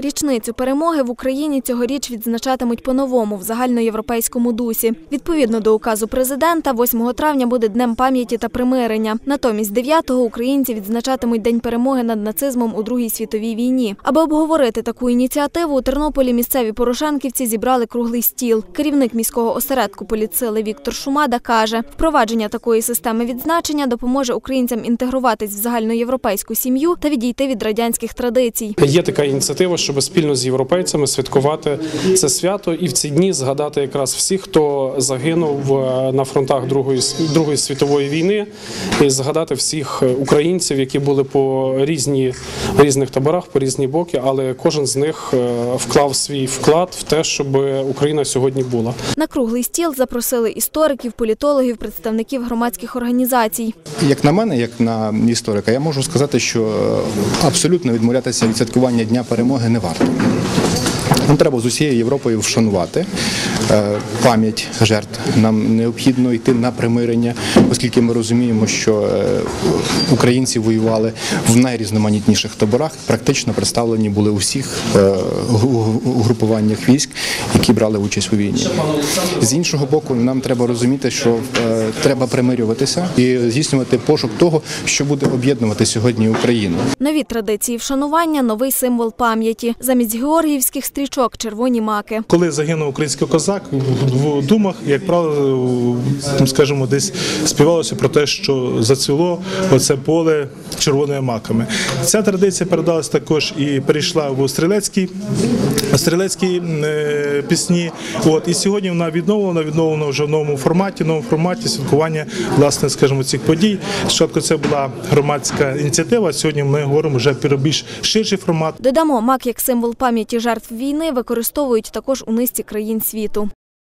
Річницю перемоги в Україні цьогоріч відзначатимуть по-новому в загальноєвропейському дусі. Відповідно до указу президента, 8 травня буде днем пам'яті та примирення. Натомість 9-го українці відзначатимуть День перемоги над нацизмом у Другій світовій війні. Аби обговорити таку ініціативу, у Тернополі місцеві порошенківці зібрали круглий стіл. Керівник міського осередку поліцили Віктор Шумада каже, впровадження такої системи відзначення допоможе українцям інтегруватись в загальноєвропейську сім'ю та відійти від радянських традицій. Є така ініціатива, щоб спільно з європейцями святкувати це свято і в ці дні згадати якраз всіх, хто загинув е, на фронтах Другої с- Другої світової війни, і згадати всіх е, українців, які були по різні різних таборах, по різні боки, але кожен з них е, вклав свій вклад в те, щоб Україна сьогодні була. На круглий стіл запросили істориків, політологів, представників громадських організацій. Як на мене, як на історика, я можу сказати, що абсолютно відмовлятися від святкування Дня перемоги не Vardo. Нам треба з усією Європою вшанувати е, пам'ять жертв. Нам необхідно йти на примирення, оскільки ми розуміємо, що е, українці воювали в найрізноманітніших таборах, практично представлені були у всіх е, угрупуваннях військ, які брали участь у війні. З іншого боку, нам треба розуміти, що треба примирюватися і здійснювати пошук того, що буде об'єднувати сьогодні Україну. Нові традиції вшанування новий символ пам'яті. Замість георгіївських стрічок червоні маки. Коли загинув український козак, в думах, як правило, скажімо, десь співалося про те, що зацвіло оце поле червоними маками. Ця традиція передалась також і перейшла в стрілецькі, стрілецькі пісні. От і сьогодні вона відновлена, відновлена вже в новому форматі, новому форматі святкування власне, скажімо, цих подій. Спочатку це була громадська ініціатива. Сьогодні ми говоримо вже про більш ширший формат. Додамо, мак як символ пам'яті жертв війни використовують також у низці країн світу.